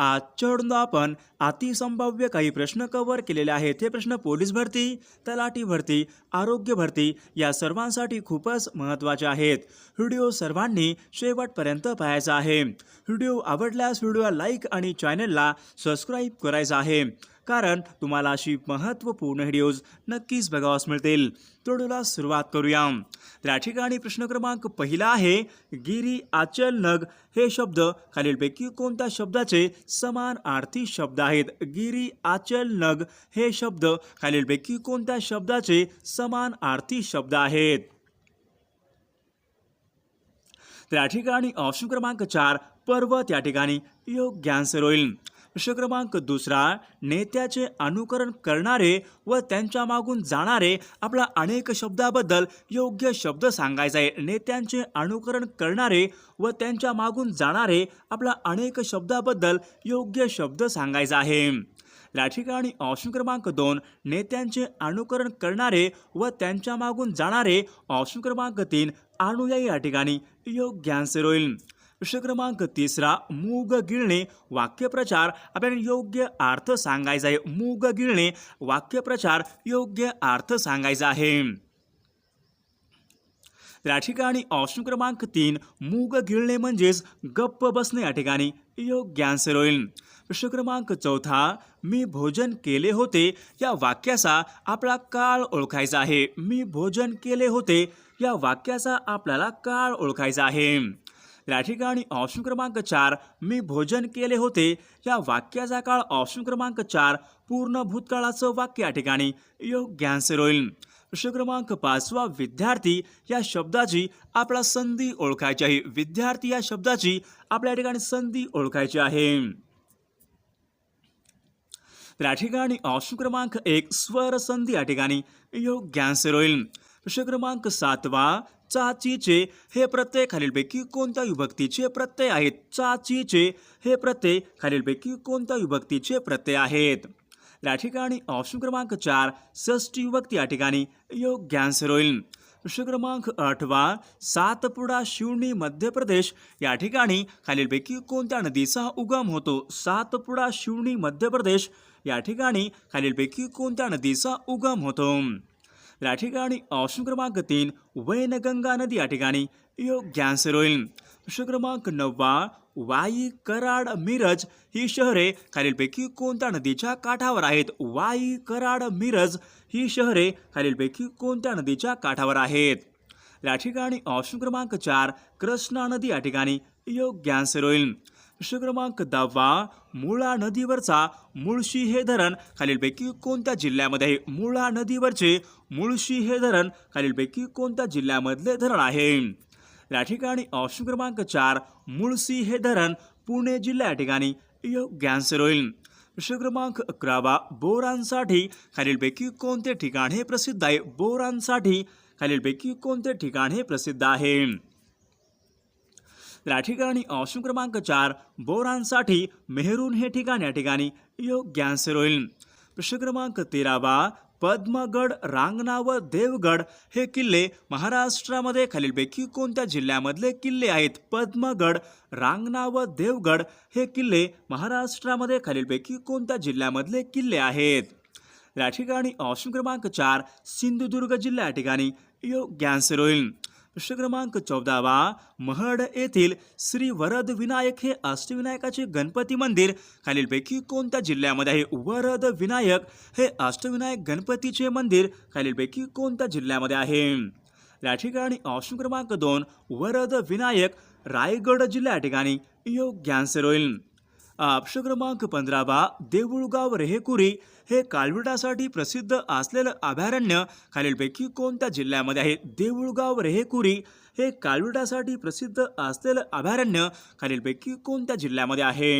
आजच्या आपण. अतिसंभाव्य काही प्रश्न कव्हर केलेले आहेत. हे प्रश्न पोलीस भरती तलाठी भरती आरोग्य भरती या सर्वांसाठी खूपच महत्त्वाचे आहेत. व्हिडिओ सर्वांनी शेवटपर्यंत पाहायचा आहे. व्हिडिओ आवडल्यास व्हिडिओला लाईक आणि चॅनलला सबस्क्राईब करायचा आहे. कारण तुम्हाला अशी महत्त्वपूर्ण व्हिडिओज नक्कीच बघावास मिळतील. तोडूला सुरुवात करूया तर या ठिकाणी प्रश्न क्रमांक पहिला आहे गिरी आचल नग हे शब्द खालीलपैकी कोणत्या शब्दाचे समान आर्थी शब्द आहेत? गिरी आचल नग हे शब्द खालीलपैकी कोणत्या शब्दाचे समान आर्थी शब्द आहेत? तर या ठिकाणी ऑप्शन क्रमांक चार पर्वत या ठिकाणी योग्य आन्सर होईल. विषय क्रमांक दुसरा नेत्याचे अनुकरण करणारे व त्यांच्या मागून जाणारे आपला अनेक शब्दाबद्दल योग्य शब्द सांगायचा आहे. नेत्यांचे अनुकरण करणारे व त्यांच्या मागून जाणारे आपला अनेक शब्दाबद्दल योग्य शब्द सांगायचा आहे. या ठिकाणी ऑप्शन क्रमांक दोन नेत्यांचे अनुकरण करणारे व त्यांच्या मागून जाणारे ऑप्शन क्रमांक तीन अनुयायी या ठिकाणी योग्य आन्सर होईल. प्रश्न क्रमांक तिसरा मूग गिळणे वाक्यप्रचार आपल्याला योग्य अर्थ सांगायचा आहे. मूग गिळणे वाक्यप्रचार योग्य अर्थ सांगायचा आहे. तर या ठिकाणी ऑप्शन क्रमांक तीन मूग गिळणे म्हणजेच गप्प बसणे या ठिकाणी योग्य आन्सर होईल. प्रश्न क्रमांक चौथा मी भोजन केले होते या वाक्याचा आपला काळ ओळखायचा आहे. मी भोजन केले होते या वाक्याचा आपल्याला काळ ओळखायचा आहे. या ठिकाणी ऑप्शन क्रमांक चार मी भोजन केले होते. या वाक्याचा काळ ऑप्शन क्रमांक चार पूर्ण भूतकाळाचं वाक्य या ठिकाणी योग्य आन्सर होईल. प्रश्न क्रमांक पाचवा विद्यार्थी या शब्दाची आपला संधी ओळखायची आहे. विद्यार्थी या शब्दाची आपल्या ठिकाणी संधी ओळखायची आहे. तर या ठिकाणी ऑप्शन क्रमांक एक स्वर संधी या ठिकाणी योग्य आन्सर होईल. प्रश्न क्रमांक सातवा चाचीचे हे प्रत्यय खालीलपैकी कोणत्या विभक्तीचे प्रत्यय आहेत? चाचीचे हे प्रत्यय खालीलपैकी कोणत्या विभक्तीचे प्रत्यय आहेत? या ठिकाणी ऑप्शन क्रमांक चार षष्टी विभक्ती या ठिकाणी योग्य आन्सर होईल. प्रश्न क्रमांक आठवा सातपुडा शिवणी मध्य प्रदेश या ठिकाणी खालीलपैकी कोणत्या नदीचा उगम होतो? सातपुडा शिवणी मध्य प्रदेश या ठिकाणी खालीलपैकी कोणत्या नदीचा उगम होतो? या ठिकाणी ऑप्शन क्रमांक तीन वैनगंगा नदी या ठिकाणी योग्य आन्सर होईल. प्रश्न क्रमांक नववा वाई कराड मिरज. ही शहरे खालीलपैकी कोणत्या नदीच्या काठावर आहेत? वाई कराड मिरज ही शहरे खालीलपैकी कोणत्या नदीच्या काठावर आहेत? या ठिकाणी ऑप्शन क्रमांक चार कृष्णा नदी या ठिकाणी योग्य आन्सर होईल. प्रश्न क्रमांक दहावा मुळा नदीवरचा मुळशी हे धरण खालीलपैकी कोणत्या जिल्ह्यामध्ये आहे मुळा नदीवरचे मुळशी हे धरण खालीलपैकी कोणत्या जिल्ह्यामधले धरण आहे? या ठिकाणी ऑप्शन क्रमांक चार मुळशी हे धरण पुणे जिल्हा या ठिकाणी योग्य आन्सर होईल. प्रश्न क्रमांक अकरावा बोरांसाठी खालीलपैकी कोणते ठिकाण हे प्रसिद्ध आहे? बोरांसाठी खालीलपैकी कोणते ठिकाण हे प्रसिद्ध आहे? तर या ठिकाणी ऑप्शन क्रमांक चार बोरांसाठी मेहरून हे ठिकाण या ठिकाणी योग्य आन्सर होईल. प्रश्न क्रमांक तेरावा पद्मगड रांगणा व देवगड हे किल्ले महाराष्ट्रामध्ये खालीलपैकी कोणत्या जिल्ह्यामधले किल्ले आहेत? पद्मगड रांगणा व देवगड हे किल्ले महाराष्ट्रामध्ये खालीलपैकी कोणत्या जिल्ह्यामधले किल्ले आहेत? या ठिकाणी ऑप्शन क्रमांक चार सिंधुदुर्ग जिल्हा या ठिकाणी योग्य आन्सर होईल. प्रश्न क्रमांक चौदावा महड येथील श्री वरद विनायक हे अष्टविनायकाचे गणपती मंदिर खालीलपैकी कोणत्या जिल्ह्यामध्ये आहे? वरद विनायक हे अष्टविनायक गणपतीचे मंदिर खालीलपैकी कोणत्या जिल्ह्यामध्ये आहे? या ठिकाणी ऑप्शन क्रमांक दोन वरद विनायक रायगड जिल्ह्या ठिकाणी योग्य आन्सर होईल. आपश क्रमांक पंधरावा देऊळगाव रेहेकुरी हे काळविटासाठी प्रसिद्ध असलेलं अभयारण्य खालीलपैकी कोणत्या जिल्ह्यामध्ये आहे? देऊळगाव रेहेकुरी हे काळविटासाठी प्रसिद्ध असलेलं अभयारण्य खालीलपैकी कोणत्या जिल्ह्यामध्ये आहे?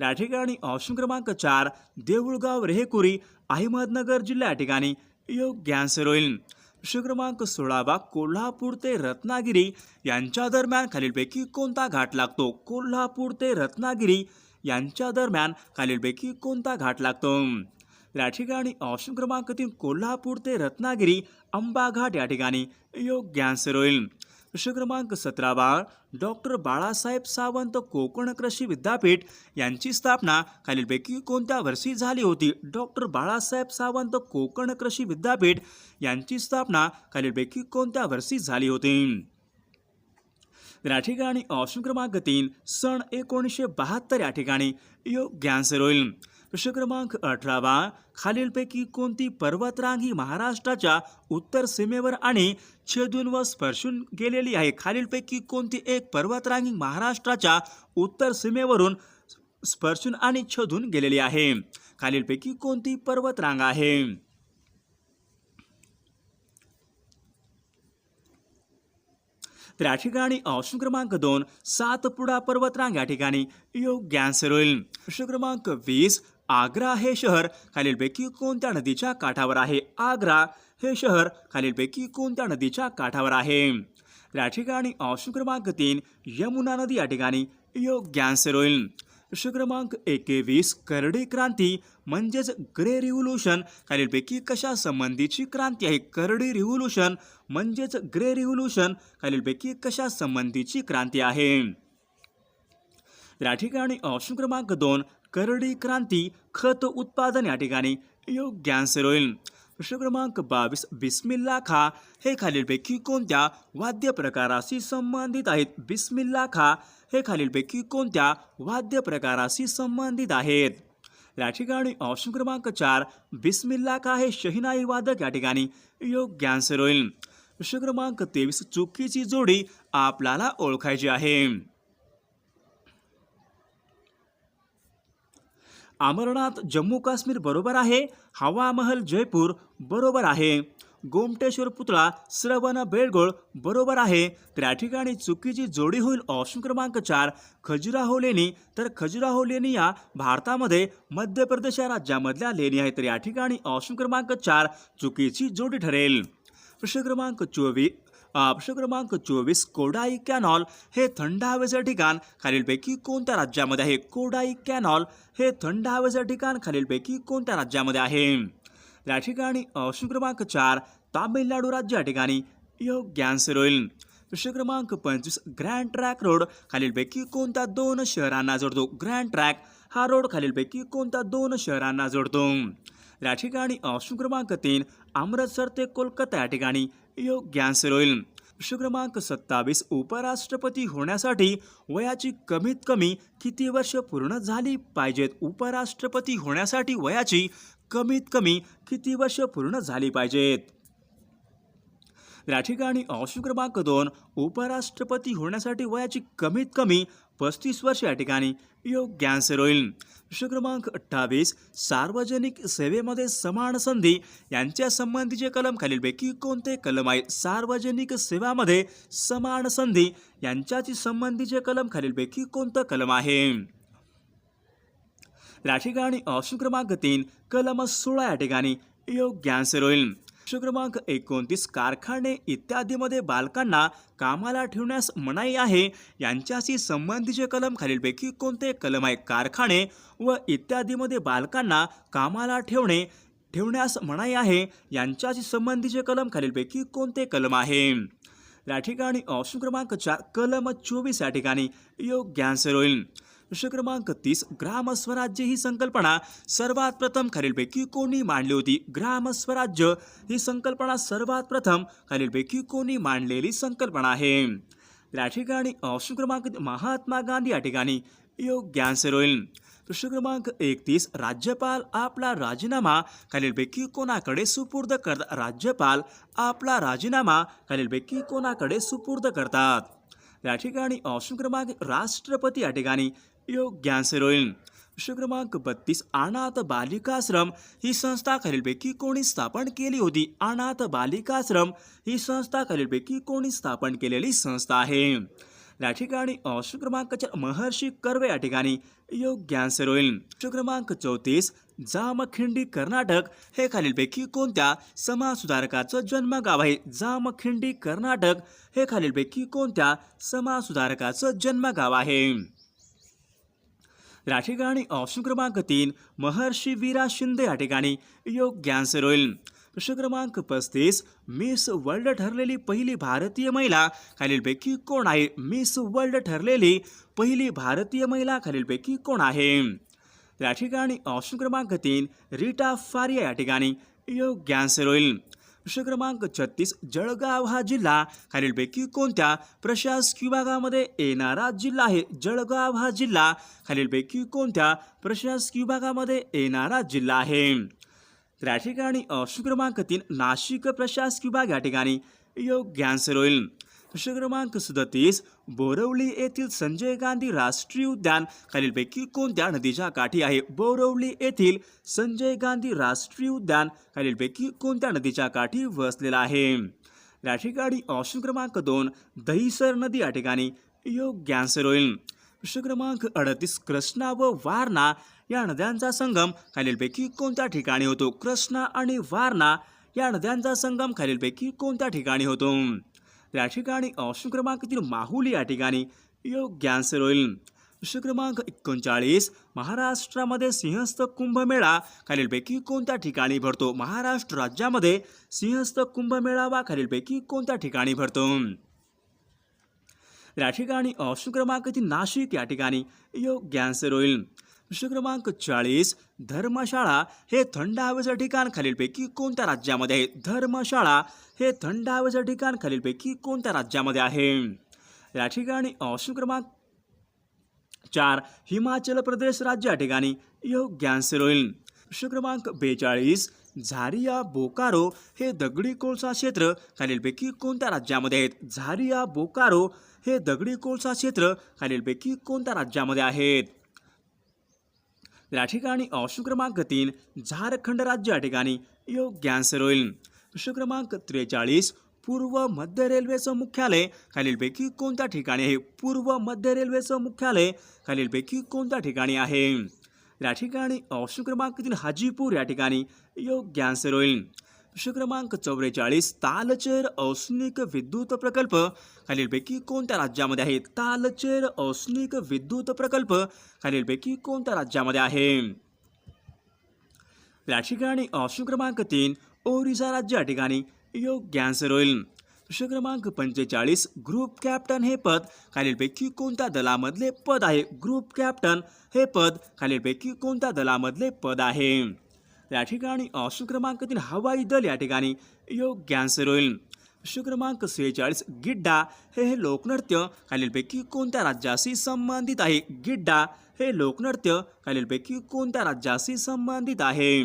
या ठिकाणी ऑप्शन क्रमांक चार देऊळगाव रेहेकुरी अहमदनगर जिल्हा या ठिकाणी योग्य आन्सर होईल. प्रश्न क्रमांक सोळावा कोल्हापूर ते रत्नागिरी यांच्या दरम्यान खालीलपैकी कोणता घाट लागतो? कोल्हापूर ते रत्नागिरी यांच्या दरम्यान खालीलपैकी कोणता घाट लागतो? या ठिकाणी ऑप्शन क्रमांक तीन कोल्हापूर ते रत्नागिरी अंबा घाट या ठिकाणी योग्य आन्सर होईल. प्रश्न क्रमांक सतरावा डॉक्टर बाळासाहेब सावंत कोकण कृषी विद्यापीठ यांची स्थापना खालीलपैकी कोणत्या वर्षी झाली होती? डॉक्टर बाळासाहेब सावंत कोकण कृषी विद्यापीठ यांची स्थापना खालीलपैकी कोणत्या वर्षी झाली होती? तर या ठिकाणी ऑप्शन क्रमांक तीन सन एकोणीसशे बहात्तर या ठिकाणी योग्य आन्सर होईल. प्रश्न क्रमांक अठरावा खालीलपैकी कोणती पर्वतरांग ही महाराष्ट्राच्या उत्तर सीमेवर आणि छेदून व स्पर्शून गेलेली आहे? खालीलपैकी कोणती एक पर्वतरांगी महाराष्ट्राच्या उत्तर सीमेवरून स्पर्शून आणि छेदून गेलेली आहे? खालीलपैकी कोणती पर्वतरांग आहे? तर या ठिकाणी ऑप्शन क्रमांक दोन सातपुडा पर्वतरांग या ठिकाणी योग्य आन्सर होईल. प्रश्न क्रमांक वीस आग्रा हे शहर खालीलपैकी कोणत्या नदीच्या काठावर आहे? आग्रा हे शहर खालीलपैकी कोणत्या नदीच्या काठावर आहे? तर या ठिकाणी ऑप्शन क्रमांक तीन यमुना नदी या ठिकाणी योग्य आन्सर होईल. प्रश्न क्रमांक एकेवीस करडी क्रांती म्हणजेच ग्रे रिव्होल्युशन. खालीलपैकी कशा संबंधीची क्रांती आहे? करडी रिव्होल्युशन म्हणजेच ग्रे रिव्होल्युशन. खालीलपैकी कशा संबंधीची क्रांती आहे? या ठिकाणी ऑप्शन क्रमांक दोन करडी क्रांती खत उत्पादन. या ठिकाणी योग्य आन्सर होईल. प्रश्न क्रमांक बावीस बिस्मिल्ला खा हे खालीलपैकी कोणत्या वाद्य प्रकाराशी संबंधित आहेत? बिस्मिल्ला खा हे खालीलपैकी कोणत्या वाद्य प्रकाराशी संबंधित आहेत? या ठिकाणी ऑप्शन क्रमांक चार बिस्मिल्ला खा हे शहिनाई वादक या ठिकाणी योग्य आन्सर होईल. प्रश्न क्रमांक तेवीस चुकीची जोडी आपल्याला ओळखायची आहे. अमरनाथ जम्मू काश्मीर बरोबर आहे हवा महल जयपूर बरोबर आहे. गोमटेश्वर पुतळा श्रवण बेळगोळ बरोबर आहे. तर या ठिकाणी चुकीची जोडी होईल ऑप्शन क्रमांक चार खजुराहो लेणी. तर खजुराहो लेणी या भारतामध्ये मध्य प्रदेश या राज्यामधल्या लेणी आहेत. तर या ठिकाणी ऑप्शन क्रमांक चार चुकीची जोडी ठरेल. प्रश्न क्रमांक चोवीस ऑप्शन क्रमांक चोवीस कोडाई कॅनॉल हे थंड हवेचे ठिकाण खालीलपैकी कोणत्या राज्यामध्ये आहे? कोडाई कॅनॉल हे थंड हवेचे ठिकाण खालीलपैकी कोणत्या राज्यामध्ये आहे? या ठिकाणी ऑप्शन क्रमांक चार तामिळनाडू राज्य या ठिकाणी योग्य आन्सर होईल. प्रश्न क्रमांक पंचवीस ग्रँड ट्रॅक रोड खालीलपैकी कोणत्या दोन शहरांना जोडतो? ग्रँड ट्रॅक हा रोड खालीलपैकी कोणत्या दोन शहरांना जोडतो? या ठिकाणी ऑप्शन क्रमांक तीन अमृतसर ते कोलकाता या ठिकाणी योग्य आन्सर होईल प्रश्न क्रमांक सत्तावीस उपराष्ट्रपती होण्यासाठी वयाची कमीत कमी किती वर्ष पूर्ण झाली पाहिजेत? उपराष्ट्रपती होण्यासाठी वयाची कमीत कमी किती वर्ष पूर्ण झाली पाहिजेत? या ठिकाणी ऑप्शन क्रमांक दोन उपराष्ट्रपती होण्यासाठी वयाची कमीत कमी पस्तीस वर्ष या ठिकाणी योग्य आन्सर होईल. प्रश्न क्रमांक अठ्ठावीस सार्वजनिक सेवेमध्ये समान संधी यांच्या संबंधीचे कलम खालीलपैकी कोणते? कलम आहेत सार्वजनिक सेवामध्ये समान संधी यांच्याशी संबंधीचे कलम खालीलपैकी कोणतं कलम आहे? या ठिकाणी ऑप्शन क्रमांक तीन कलम सोळा या ठिकाणी योग्य आन्सर होईल. क्रमांक एकोणतीस कारखाने इत्यादीमध्ये बालकांना कामाला ठेवण्यास मनाई आहे. यांच्याशी संबंधीचे कलम खालीलपैकी कोणते? कलम आहे कारखाने व इत्यादीमध्ये बालकांना कामाला ठेवणे ठेवण्यास मनाई आहे. यांच्याशी संबंधीचे कलम खालीलपैकी कोणते? कलम आहे. या ठिकाणी ऑप्शन क्रमांक चार कलम चोवीस या ठिकाणी योग्य आन्सर होईल. प्रश्न क्रमांक तीस ग्रामस्वराज्य ही संकल्पना सर्वात प्रथम खालीलपैकी कोणी मांडली होती? ग्रामस्वराज्य ही संकल्पना सर्वात प्रथम खालीलपैकी कोणी मांडलेली संकल्पना आहे? या ठिकाणी ऑप्शन क्रमांक महात्मा गांधी या ठिकाणी योग्य आन्सर होईल. प्रश्न क्रमांक एकतीस राज्यपाल आपला राजीनामा खालीलपैकी कोणाकडे सुपूर्द करतात राज्यपाल आपला राजीनामा खालीलपैकी कोणाकडे सुपूर्द करतात? या ठिकाणी ऑप्शन क्रमांक राष्ट्रपती या ठिकाणी योग आन्सर होईल प्रश्न क्रमांक बत्तीस अनाथ बालिकाश्रम। ही संस्था खालीलपैकी कोणी स्थापन केली होती? अनाथ बालिकाश्रम ही संस्था खालीलपैकी कोणी स्थापन केलेली संस्था आहे? या ठिकाणी ऑप्शन क्रमांक चार महर्षी कर्वे या ठिकाणी योग्य आन्सर होईल प्रश्न क्रमांक चौतीस जामखिंडी कर्नाटक। हे खालीलपैकी कोणत्या समाजसुधारकाचं जन्मगाव आहे? जामखिंडी कर्नाटक। हे खालीलपैकी कोणत्या समाजसुधारकाचं जन्मगाव आहे? या ठिकाणी ऑप्शन क्रमांक तीन महर्षी वीरा शिंदे या ठिकाणी योग्य आन्सर होईल प्रश्न क्रमांक पस्तीस मिस वर्ल्ड ठरलेली पहिली भारतीय महिला खालीलपैकी कोण आहे? मिस वर्ल्ड ठरलेली पहिली भारतीय महिला खालीलपैकी कोण आहे? या ठिकाणी ऑप्शन क्रमांक तीन रीटा फारिया या ठिकाणी योग्य आन्सर होईल प्रश्न क्रमांक छत्तीस जळगाव हा जिल्हा खालीलपैकी कोणत्या प्रशासकीय विभागामध्ये येणारा जिल्हा आहे? जळगाव हा जिल्हा खालीलपैकी कोणत्या प्रशासकीय विभागामध्ये येणारा जिल्हा आहे? तर या ठिकाणी क्रमांक तीन नाशिक प्रशासकीय विभाग या ठिकाणी योग्य आन्सर होईल. प्रश्न क्रमांक सदतीस बोरवली येथील संजय गांधी राष्ट्रीय उद्यान खालीलपैकी कोणत्या नदीच्या काठी आहे? बोरवली येथील संजय गांधी राष्ट्रीय उद्यान खालीलपैकी कोणत्या नदीच्या काठी वसलेला आहे? या ठिकाणी ऑप्शन क्रमांक दोन दहिसर नदी या ठिकाणी योग्य आन्सर होईल. प्रश्न क्रमांक अडतीस कृष्णा व वारणा या नद्यांचा संगम खालीलपैकी कोणत्या ठिकाणी होतो? कृष्णा आणि वारणा या नद्यांचा संगम खालीलपैकी कोणत्या ठिकाणी होतो? त्या ठिकाणी ऑप्शन क्रमांक तीन माहुली या ठिकाणी योग्य आन्सर होईल प्रश्न क्रमांक एकोणचाळीस महाराष्ट्रामध्ये सिंहस्थ कुंभमेळा खालीलपैकी कोणत्या ठिकाणी भरतो? महाराष्ट्र राज्यामध्ये सिंहस्थ कुंभमेळावा खालीलपैकी कोणत्या ठिकाणी भरतो? या ठिकाणी ऑप्शन क्रमांक तीन नाशिक या ठिकाणी योग्य आन्सर होईल प्रश्न क्रमांक चाळीस धर्मशाळा हे थंड हवेचं ठिकाण खालीलपैकी कोणत्या राज्यामध्ये आहे? धर्मशाळा हे थंड हवेचं ठिकाण खालीलपैकी कोणत्या राज्यामध्ये आहे? या ठिकाणी ऑप्शन क्रमांक चार हिमाचल प्रदेश राज्य या ठिकाणी योग्य आन्सर होईल. प्रश्न क्रमांक बेचाळीस झारिया बोकारो हे दगडी कोळसा क्षेत्र खालीलपैकी कोणत्या राज्यामध्ये आहेत? झारिया बोकारो हे दगडी कोळसा क्षेत्र खालीलपैकी कोणत्या राज्यामध्ये आहेत? या ठिकाणी ऑप्शन क्रमांक तीन झारखंड राज्य या ठिकाणी योग्य आन्सर होईल. प्रश्न क्रमांक त्रेचाळीस पूर्व मध्य रेल्वेचं मुख्यालय खालीलपैकी कोणत्या ठिकाणी आहे? पूर्व मध्य रेल्वेचं मुख्यालय खालीलपैकी कोणत्या ठिकाणी आहे? या ठिकाणी ऑप्शन क्रमांक तीन हाजीपूर या ठिकाणी योग्य आन्सर होईल. प्रश्न क्रमांक चौवेचाळीस तालचेर औष्णिक विद्युत प्रकल्प. खालीलपैकी कोणत्या राज्यामध्ये आहे? तालचेर औष्णिक विद्युत प्रकल्प. खालीलपैकी कोणत्या राज्यामध्ये आहे? या ठिकाणी ऑप्शन क्रमांक तीन ओरिसा राज्य या ठिकाणी. योग्य आन्सर होईल. प्रश्न क्रमांक पंचेचाळीस ग्रुप कॅप्टन हे पद. खालीलपैकी कोणत्या दलामधले पद आहे? ग्रुप कॅप्टन हे पद. खालीलपैकी कोणत्या दलामधले पद आहे? या ठिकाणी ऑप्शन क्रमांक तीन हवाई दल या ठिकाणी योग्य आन्सर होईल. प्रश्न क्रमांक सेहेचाळीस गिड्डा हे हे लोकनृत्य खालीलपैकी कोणत्या राज्याशी संबंधित आहे? गिड्डा हे लोकनृत्य खालीलपैकी कोणत्या राज्याशी संबंधित आहे?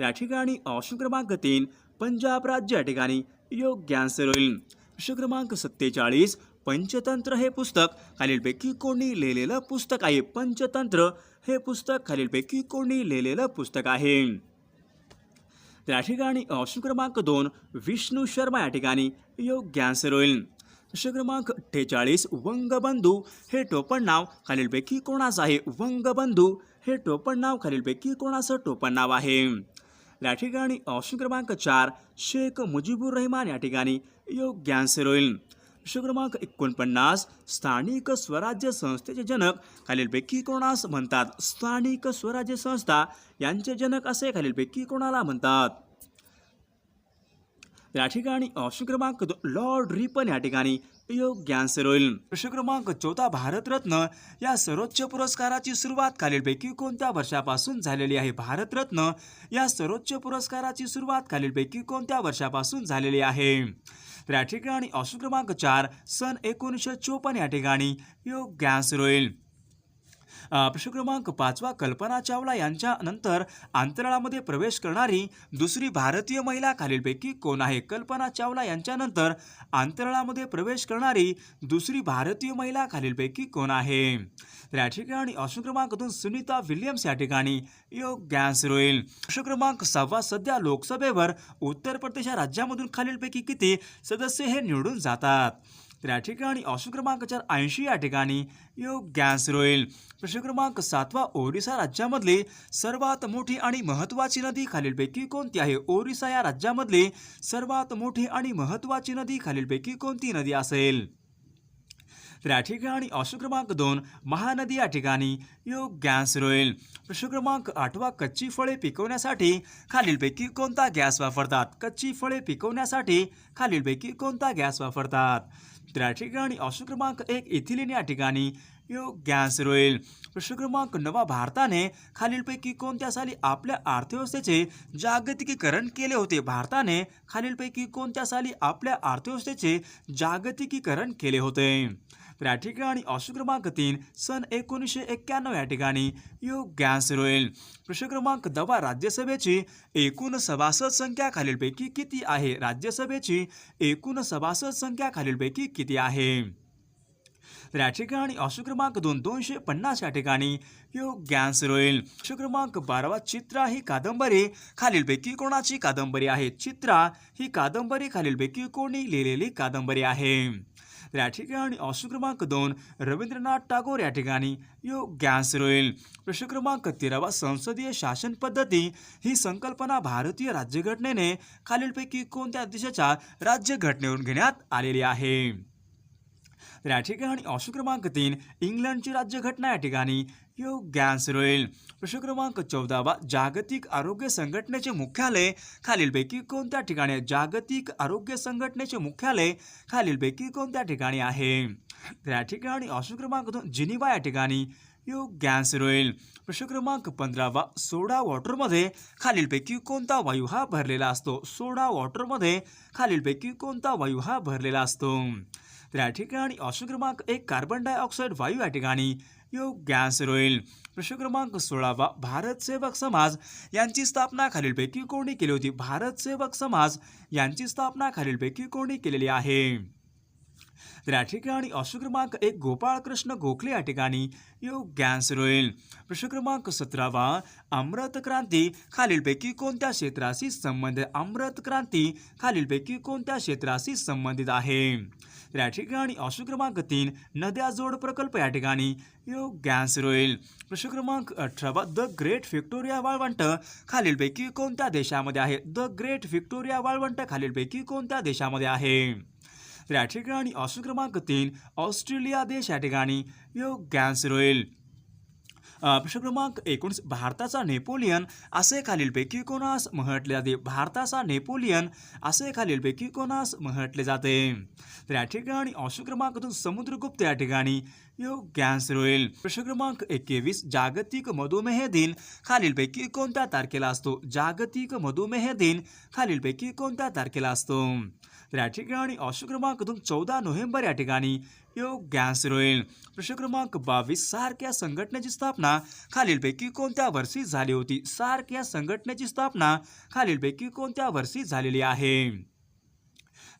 या ठिकाणी ऑप्शन क्रमांक तीन पंजाब राज्य या ठिकाणी योग्य आन्सर होईल. प्रश्न क्रमांक सत्तेचाळीस पंचतंत्र हे पुस्तक खालीलपैकी कोणी लिहिलेलं पुस्तक आहे? पंचतंत्र हे पुस्तक खालीलपैकी कोणी लिहिलेलं पुस्तक आहे? त्या ठिकाणी ऑप्शन क्रमांक दोन विष्णू शर्मा या ठिकाणी योग्य आन्सर होईल. प्रश्न क्रमांक अठ्ठेचाळीस वंगबंधू हे टोपण नाव खालीलपैकी कोणाचं आहे वंगबंधू हे टोपण नाव खालीलपैकी कोणाचं टोपण नाव आहे? या ठिकाणी ऑप्शन क्रमांक चार शेख मुजीबुर रहमान या ठिकाणी योग्य आन्सर होईल. प्रश्न क्रमांक एकोणपन्नास स्थानिक स्वराज्य संस्थेचे जनक खालीलपैकी कोणास म्हणतात? स्थानिक स्वराज्य संस्था यांचे जनक असे खालीलपैकी कोणाला म्हणतात? या ठिकाणी ऑप्शन क्रमांक दोन लॉर्ड रिपन या ठिकाणी योग्य आन्सर होईल प्रश्न क्रमांक चौथा भारतरत्न या सर्वोच्च पुरस्काराची सुरुवात खालीलपैकी कोणत्या वर्षापासून झालेली आहे? भारतरत्न या सर्वोच्च पुरस्काराची सुरुवात खालीलपैकी कोणत्या वर्षापासून झालेली आहे? तर या ठिकाणी ऑप्शन क्रमांक चार सन एकोणीसशे चोपन्न या ठिकाणी योग्य आन्सर होईल प्रश्न क्रमांक पाचवा कल्पना चावला यांच्या नंतर अंतराळामध्ये प्रवेश करणारी दुसरी भारतीय महिला खालीलपैकी कोण आहे? कल्पना चावला यांच्यानंतर अंतराळामध्ये प्रवेश करणारी दुसरी भारतीय महिला खालीलपैकी कोण आहे? तर या ठिकाणी ऑप्शन क्रमांक दोन सुनीता विल्यम्स या ठिकाणी योग्य आन्सर होईल. प्रश्न क्रमांक सहावा सध्या लोकसभेवर उत्तर प्रदेश या राज्यामधून खालीलपैकी किती सदस्य हे निवडून जातात? तर या ठिकाणी ऑप्शन क्रमांक चार ऐंशी या ठिकाणी योग्य आन्सर होईल प्रश्न क्रमांक सातवा ओरिसा राज्यामधली सर्वात मोठी आणि महत्त्वाची नदी खालीलपैकी कोणती आहे? ओरिसा या राज्यामधली सर्वात मोठी आणि महत्त्वाची नदी खालीलपैकी कोणती नदी असेल? तर या ठिकाणी ऑप्शन क्रमांक दोन महानदी या ठिकाणी योग गॅस रोईल. प्रश्न क्रमांक आठवा कच्ची फळे पिकवण्यासाठी खालीलपैकी कोणता गॅस वापरतात? कच्ची फळे पिकवण्यासाठी खालीलपैकी कोणता गॅस वापरतात? त्या ठिकाणी. ऑप्शन क्रमांक एक इथिलिन या ठिकाणी. योग गॅस रोईल प्रश्न क्रमांक नवा भारताने खालीलपैकी कोणत्या साली आपल्या अर्थव्यवस्थेचे जागतिकीकरण केले होते? भारताने खालीलपैकी कोणत्या साली आपल्या अर्थव्यवस्थेचे जागतिकीकरण केले होते? तर या ठिकाणी ऑप्शन क्रमांक तीन सन एकोणीसशे एक्क्याण्णव या ठिकाणी योग गॅस होईल प्रश्न क्रमांक दहा राज्यसभेची एकूण सभासद संख्या खालीलपैकी किती आहे? राज्यसभेची एकूण सभासद संख्या खालीलपैकी किती आहे? तर या ठिकाणी ऑप्शन क्रमांक दोन दोनशे पन्नास या ठिकाणी योग गॅस रोईल ऑप्शन क्रमांक बारावा चित्रा ही कादंबरी खालीलपैकी कोणाची कादंबरी आहे? चित्रा ही कादंबरी खालीलपैकी कोणी लिहिलेली कादंबरी आहे? तर या ठिकाणी ऑप्शन क्रमांक दोन रवींद्रनाथ टागोर या ठिकाणी योग गॅस रोईल. प्रश्न क्रमांक तेरावा संसदीय शासन पद्धती ही संकल्पना भारतीय राज्यघटनेने खालीलपैकी कोणत्या देशाच्या राज्यघटनेवरून घेण्यात आलेली आहे? तर या ठिकाणी ऑप्शन क्रमांक तीन इंग्लंडची राज्यघटना या ठिकाणी योग्य गॅस होईल प्रश्न क्रमांक चौदावा जागतिक आरोग्य संघटनेचे मुख्यालय खालीलपैकी कोणत्या ठिकाणी आहे? जागतिक आरोग्य संघटनेचे मुख्यालय खालीलपैकी कोणत्या ठिकाणी आहे? तर या ठिकाणी ऑप्शन क्रमांक दोन जिनिवा या ठिकाणी योग्य गॅस होईल प्रश्न क्रमांक पंधरावा सोडा वॉटरमध्ये खालीलपैकी कोणता वायू हा भरलेला असतो? सोडा वॉटरमध्ये खालीलपैकी कोणता वायू हा भरलेला असतो? तर या ठिकाणी ऑप्शन क्रमांक एक कार्बन डायऑक्साईड वायू या ठिकाणी योग गॅस रोईल प्रश्न क्रमांक सोळावा भारत सेवक समाज यांची स्थापना खालीलपैकी कोणी केली होती? भारत सेवक समाज यांची स्थापना खालीलपैकी कोणी केलेली आहे? तर या ठिकाणी अश्व क्रमांक एक गोपाळकृष्ण गोखले या ठिकाणी योग गॅस रोईल. प्रश्न क्रमांक सतरावा अमृत क्रांती खालीलपैकी कोणत्या क्षेत्राशी संबंधित? अमृत क्रांती खालीलपैकी कोणत्या क्षेत्राशी संबंधित आहे? तर या ठिकाणी अश्व क्रमांक तीन नद्या जोड प्रकल्प या ठिकाणी योग गॅस रोईल. प्रश्न क्रमांक अठरावा द ग्रेट व्हिक्टोरिया वाळवंट खालीलपैकी कोणत्या देशामध्ये आहे? द ग्रेट व्हिक्टोरिया वाळवंट खालीलपैकी कोणत्या देशामध्ये आहे? तर या ठिकाणी ऑप्शन क्रमांक तीन ऑस्ट्रेलिया देश या ठिकाणी योग गॅस रोईल प्रश्न क्रमांक एकोणीस भारताचा नेपोलियन असे खालीलपैकी कोणास म्हटले जाते? भारताचा नेपोलियन असे खालीलपैकी कोणास म्हटले जाते? तर या ठिकाणी ऑप्शन क्रमांक दोन समुद्रगुप्त या ठिकाणी योग गॅस रोईल प्रश्न क्रमांक एकवीस जागतिक मधुमेह दिन. खालीलपैकी कोणत्या तारखेला असतो? जागतिक मधुमेह दिन. खालीलपैकी कोणत्या तारखेला असतो? तर या ठिकाणी ऑप्शन क्रमांक दोन चौदा नोव्हेंबर या ठिकाणी योग गॅस रोईल प्रश्न क्रमांक बावीस सार्क या संघटनेची स्थापना. खालीलपैकी कोणत्या वर्षी झाली होती? सार्क या संघटनेची स्थापना. खालीलपैकी कोणत्या वर्षी झालेली आहे?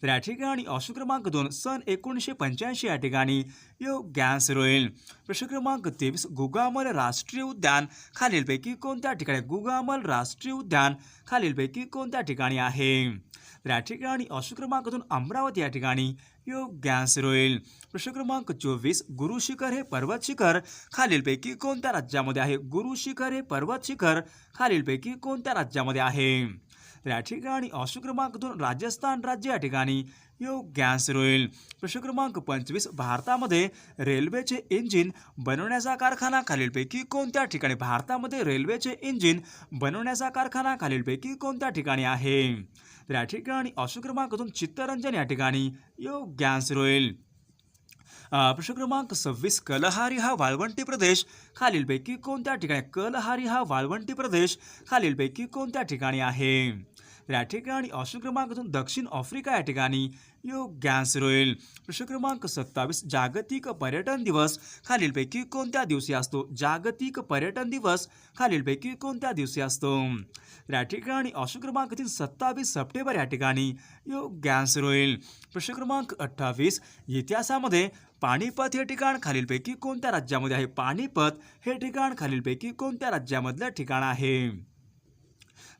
तर या ठिकाणी ऑप्शन क्रमांक दोन सन एकोणीसशे पंच्याऐंशी या ठिकाणी योग गॅस रोईल. प्रश्न क्रमांक तेवीस गुगामल राष्ट्रीय उद्यान खालीलपैकी कोणत्या ठिकाणी गुगामल राष्ट्रीय उद्यान खालीलपैकी कोणत्या ठिकाणी आहे? तर या ठिकाणी ऑप्शन क्रमांक दोन अमरावती या ठिकाणी योग गॅस रोईल. प्रश्न क्रमांक चोवीस गुरु शिखर हे पर्वत शिखर खालीलपैकी कोणत्या राज्यामध्ये आहे? गुरु शिखर हे पर्वत शिखर खालीलपैकी कोणत्या राज्यामध्ये आहे? तर या ठिकाणी ऑप्शन क्रमांक दोन राजस्थान राज्य या ठिकाणी योग गॅस रोईल. प्रश्न क्रमांक पंचवीस भारतामध्ये रेल्वेचे इंजिन बनवण्याचा कारखाना खालीलपैकी कोणत्या ठिकाणी? भारतामध्ये रेल्वेचे इंजिन बनवण्याचा कारखाना खालीलपैकी कोणत्या ठिकाणी आहे? तर या ठिकाणी ऑप्शन क्रमांक दोन चित्तरंजन या ठिकाणी योग गॅस रोईल. प्रश्न क्रमांक सव्वीस कलहारी हा वाळवंटी प्रदेश. खालीलपैकी कोणत्या ठिकाणी कलहारी हा वाळवंटी प्रदेश? खालीलपैकी कोणत्या ठिकाणी आहे? तर या ठिकाणी ऑप्शन क्रमांकातून दक्षिण आफ्रिका या ठिकाणी योग आन्सर होईल प्रश्न क्रमांक सत्तावीस जागतिक पर्यटन दिवस. खालीलपैकी कोणत्या दिवशी असतो? जागतिक पर्यटन दिवस. खालीलपैकी कोणत्या दिवशी असतो? तर या ठिकाणी ऑप्शन क्रमांक तीन सत्तावीस सप्टेंबर या ठिकाणी योग गॅस रोईल प्रश्न क्रमांक अठ्ठावीस इतिहासामध्ये पाणीपत हे ठिकाण खालीलपैकी कोणत्या राज्यामध्ये आहे? पाणीपत हे ठिकाण खालीलपैकी कोणत्या राज्यामधलं ठिकाण आहे?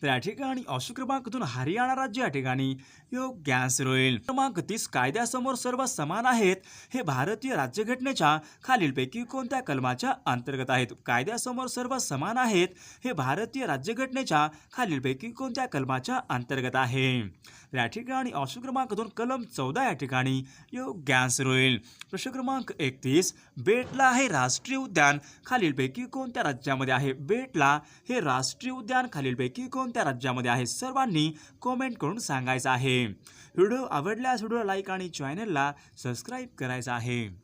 तर या ठिकाणी अशोक क्रमांक दोन हरियाणा राज्य या ठिकाणी योग्य आन्सर होईल क्रमांक तीस कायद्यासमोर सर्व समान आहेत हे भारतीय राज्यघटनेच्या खालीलपैकी कोणत्या कलमाच्या अंतर्गत आहेत? कायद्यासमोर सर्व समान आहेत हे भारतीय राज्यघटनेच्या खालीलपैकी कोणत्या कलमाच्या अंतर्गत आहे? या ठिकाणी ऑप्शन क्रमांक दोन कलम चौदा या ठिकाणी योग्य आन्सर होईल प्रश्न क्रमांक एकतीस बेटला हे राष्ट्रीय उद्यान खालीलपैकी कोणत्या राज्यामध्ये आहे? बेटला हे राष्ट्रीय उद्यान खालीलपैकी कोणत्या राज्यामध्ये आहे सर्वांनी कॉमेंट करून सांगायचं आहे. व्हिडिओ आवडल्यास व्हिडिओ लाईक आणि चॅनलला सबस्क्राईब करायचं आहे.